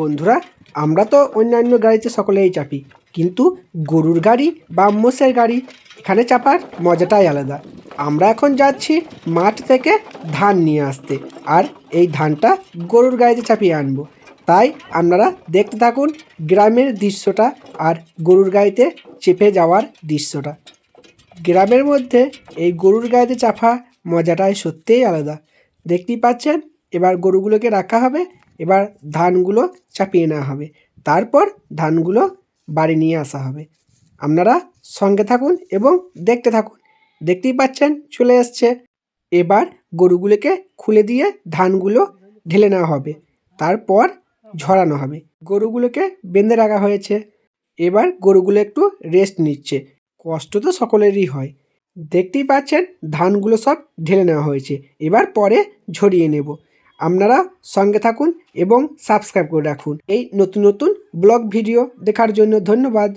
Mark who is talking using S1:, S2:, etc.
S1: বন্ধুরা, আমরা তো অন্যান্য গাড়িতে সকলেই চাপি, কিন্তু গরুর গাড়ি বা মোষের গাড়ি, এখানে চাপার মজাটাই আলাদা। আমরা এখন যাচ্ছি মাঠ থেকে ধান নিয়ে আসতে, আর এই ধানটা গরুর গাড়িতে চাপিয়ে আনব। তাই আপনারা দেখতে থাকুন গ্রামের দৃশ্যটা আর গরুর গাড়িতে চেপে যাওয়ার দৃশ্যটা। গ্রামের মধ্যে এই গরুর গাড়িতে চাপা মজাটাই সত্যিই আলাদা। দেখতেই পাচ্ছেন, এবার গরুগুলোকে রাখা হবে এবার ধানগুলো চাপিয়ে নেওয়া হবে। তারপর ধানগুলো বাড়ি নিয়ে আসা হবে। আপনারা সঙ্গে থাকুন এবং দেখতে থাকুন। দেখতেই পাচ্ছেন, চলে এসছে। এবার গরুগুলোকে খুলে দিয়ে ধানগুলো ঢেলে নেওয়া হবে। তারপর ঝরানো হবে। গরুগুলোকে বেঁধে রাখা হয়েছে। এবার গরুগুলো একটু রেস্ট নিচ্ছে। কষ্ট তো সকলেরই হয়। দেখতেই পাচ্ছেন, ধানগুলো সব ঢেলে নেওয়া হয়েছে। এবার পরে ঝরিয়ে নেব। আপনারা সঙ্গে থাকুন এবং সাবস্ক্রাইব করে রাখুন। এই নতুন নতুন ব্লগ ভিডিও দেখার জন্য ধন্যবাদ।